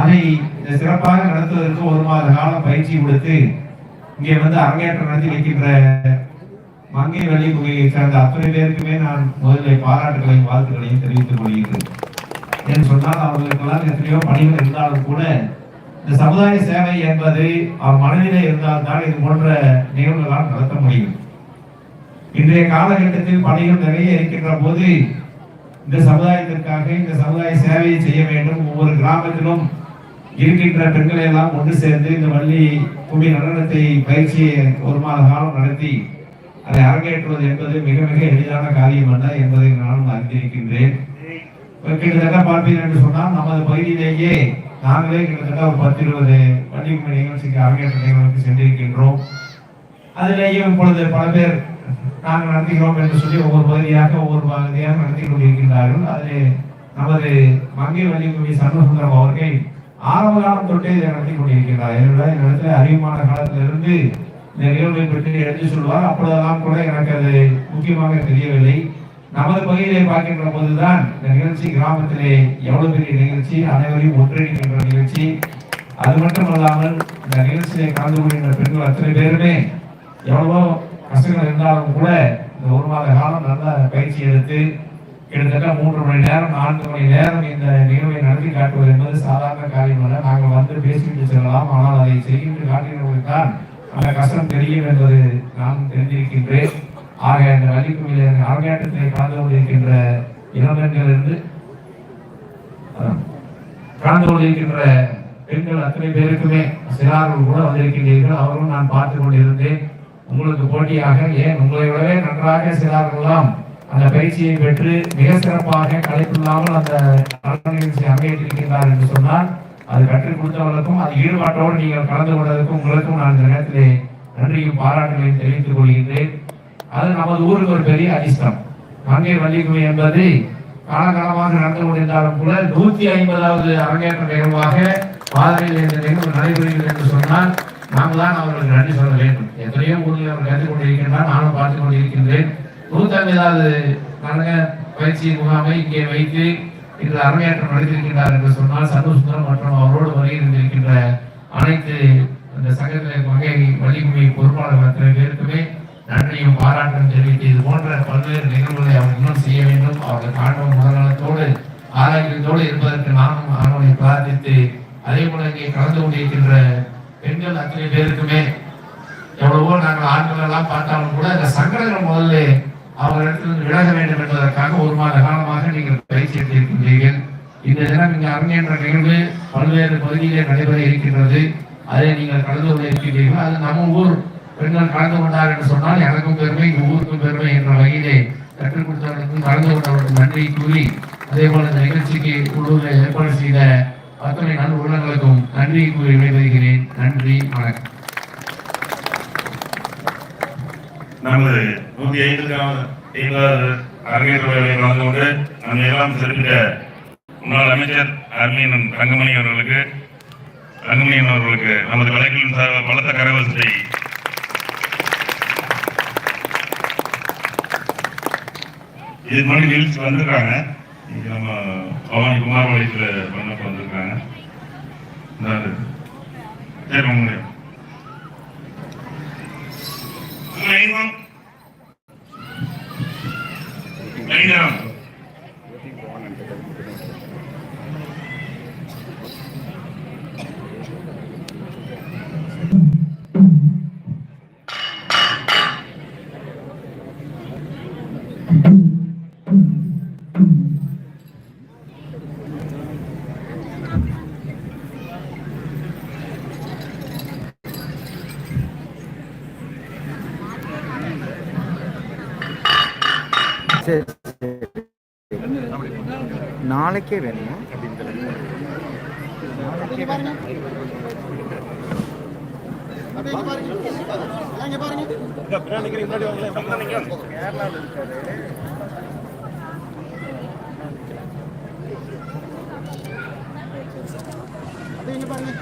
அதை சிறப்பாக நடத்துவதற்கு ஒரு மாத காலம் பயிற்சி கொடுத்து இங்கே வந்து அரங்கேற்றம் நடத்தி வைக்கின்ற மங்கை வழி குகையை சேர்ந்த அத்தனை பேருக்குமே நான் முதலில் பாராட்டுகளையும் வாழ்த்துக்களையும் தெரிவித்துக் கொள்கிறேன் என்று சொன்னால் அவர்களுக்கெல்லாம் எத்தனையோ பணிகள் இருந்தாலும் கூட இந்த சமுதாய சேவை என்பது அவர் மனதிலே இருந்தால்தான் இது போன்ற நிகழ்வுகளால் நடத்த முடியும். இன்றைய காலகட்டத்தில் பணிகள் நிறைய இருக்கின்ற போது இந்த சமுதாயத்திற்காக இந்த சமுதாய சேவையை செய்ய வேண்டும். ஒவ்வொரு கிராமத்திலும் இருக்கின்ற பெண்களை எல்லாம் ஒன்று சேர்ந்து இந்த வள்ளி கும்மி நடனத்தை பயிற்சியை ஒரு மாத காலம் நடத்தி அதை அரங்கேற்றுவது என்பது மிக மிக எளிதான காரியம் அல்ல என்பதை நானும் அறிந்திருக்கின்றேன். கிட்டத்தட்ட பார்ப்பீர்கள் என்று சொன்னால் நமது பகுதியிலேயே நாங்களே கிட்டத்தட்ட ஒரு பத்து இருபது வள்ளிக்கும்மி நிகழ்ச்சிக்கு அரங்கேற்ற நிகழ்வுக்கு சென்றிருக்கின்றோம். அதிலேயும் இப்பொழுது பல பேர் நாங்கள் நடத்துகிறோம் என்று சொல்லி ஒவ்வொரு பகுதியாக ஒவ்வொரு பகுதியாக நடத்தி கொண்டிருக்கின்றார்கள். அதில் நமது மங்கை வள்ளிக்கும்மி சண்முகசுந்தரம் அவர்கள் ஆரம்ப காலம் தொட்டே இதை நடத்தி கொண்டிருக்கிறார் என்னோட இந்த அறிவுமான காலத்திலிருந்து இந்த நிகழ்வை பற்றி எடுத்து சொல்வார். அப்பொழுதெல்லாம் கூட எனக்கு அது முக்கியமாக தெரியவில்லை. நமது பகுதியிலே பார்க்கின்ற போதுதான் இந்த நிகழ்ச்சி கிராமத்திலே எவ்வளவு பெரிய நிகழ்ச்சி அனைவரையும் ஒன்றிணைக்கின்ற நிகழ்ச்சி. அது மட்டும் அல்லாமல் இந்த நிகழ்ச்சியை கலந்து கொள்கின்ற பெண்கள் அத்தனை பேருமே எவ்வளவோ கஷ்டங்கள் இருந்தாலும் கூட இந்த ஒரு மாத காலம் நல்ல பயிற்சி எடுத்து கிட்டத்தட்ட மூன்று மணி நேரம் நான்கு மணி நேரம் இந்த நிகழ்வை நடத்தி காட்டுவது என்பது சாதாரண காரியம் அல்ல. நாங்கள் வந்து பேசிவிட்டு செல்லலாம். ஆனால் அதை செய்கின்ற காட்டினவர்களுக்கு தான் அந்த கஷ்டம் தெரியும் என்பது நான் தெரிஞ்சிருக்கின்றேன் ஆக இந்த வலிக்குமில் அரங்கேற்றத்தை கலந்து கொண்டிருக்கின்ற இளைஞர்களிலிருந்து கலந்து கொண்டிருக்கின்ற பெண்கள் அத்தனை பேருக்குமே சிலார்கள் கூட வந்திருக்கின்றீர்கள். அவரும் நான் பார்த்து கொண்டிருந்தேன். உங்களுக்கு போட்டியாக ஏன் உங்களை விடவே நன்றாக சிலார்கள்லாம் அந்த பயிற்சியை பெற்று மிக சிறப்பாக கலைப்பில்லாமல் அந்த நடன நிகழ்ச்சியை என்று சொன்னால் அது கற்றுக் கொடுத்தவர்களுக்கும் அது ஈடுபாட்டோடு நீங்கள் கலந்து கொண்டதற்கும் உங்களுக்கும் நான் இந்த நேரத்திலே நன்றியும் பாராட்டுகளையும் தெரிவித்துக் கொள்கின்றேன். அது நமது ஊருக்கு ஒரு பெரிய அதிர்ஷ்டம். மங்கை வள்ளிக்குமி என்பது காலகாலமாக நடந்து கொண்டிருந்தாலும் கூட நூத்தி ஐம்பதாவது அரங்கேற்ற நிகழ்வாக பாதையில் இந்த நிகழ்வு நடைபெறுகிறது என்று சொன்னால் நாம் தான் அவர்களுக்கு நன்றி சொல்ல வேண்டும். எத்தனையோ ஊரில் அவர் கற்றுக் கொண்டிருக்கின்றார் நானும் பார்த்துக் கொண்டிருக்கின்றேன். நூத்தி ஏதாவது நடன பயிற்சி முகாமை இங்கே வைத்து இன்று அரங்கேற்றம் நடத்தியிருக்கின்றார் என்று சொன்னால் சந்தோஷம் மற்றும் அவரோடு வருகை அனைத்து அந்த சங்கத்தில் வகை வழிமுறை பொறுப்பாளர் அத்தனை பேருக்குமே நன்றியும் பாராட்டும் தெரிவித்து இது போன்ற பல்வேறு நிகழ்வுகளை அவர் இன்னும் செய்ய வேண்டும். அவர்கள் காணும் முதலத்தோடு ஆரோக்கியத்தோடு இருப்பதற்கு நானும் அவனை பிரார்த்தித்து அதே போல இங்கே கலந்து கொண்டிருக்கின்ற பெண்கள் அத்தனை பேருக்குமே எவ்வளவோ நாங்கள் ஆண்கள் எல்லாம் பார்த்தாலும் கூட அந்த சங்கடங்கள் முதல்ல அவர்களிடத்திலிருந்து விலக வேண்டும் என்பதற்காக ஒரு மாத காலமாக நீங்கள் பயிற்சி எடுத்திருக்கின்றீர்கள் இந்த தினம் இங்கு அரங்கேற்ற நிகழ்வு பல்வேறு பகுதிகளில் நடைபெற இருக்கின்றது. அதை நீங்கள் கலந்து கொள்ள இருக்கின்றீர்கள். அது நம்ம ஊர் பெண்கள் கலந்து கொண்டார் என்று சொன்னால் எனக்கும் பெருமை இந்த ஊருக்கும் பெருமை என்ற வகையிலே கற்றுக் கொடுத்தவர்களுக்கும் கலந்து கொண்டவர்களுக்கு நன்றி கூறி அதே போல இந்த நிகழ்ச்சிக்கு உள்ளூரில் ஏற்பாடு செய்த அத்தனை நல் உள்ளங்களுக்கும் நன்றி கூறி விடைபெறுகிறேன். நன்றி வணக்கம். நமது நூத்தி ஐந்துக்காவது அரங்கேற்ற வேலையை கலந்து கொண்டு நம்ம எல்லாம் சிறப்பித்த முன்னாள் அமைச்சர் அர்மீனன் ரங்கமணி அவர்களுக்கு ரங்கமணியன் அவர்களுக்கு நமது கலைகளின் சார்பாக பலத்த கரவசத்தை இது மாதிரி நிகழ்ச்சி வந்திருக்காங்க. இன்னைக்கு நம்ம பவானி குமார் குமாரபாளையத்தில் பண்ணப்ப வந்திருக்காங்க சரி உங்களுக்கு minimum சரி சரி. நாளைக்கே வேணுமா? பாருங்க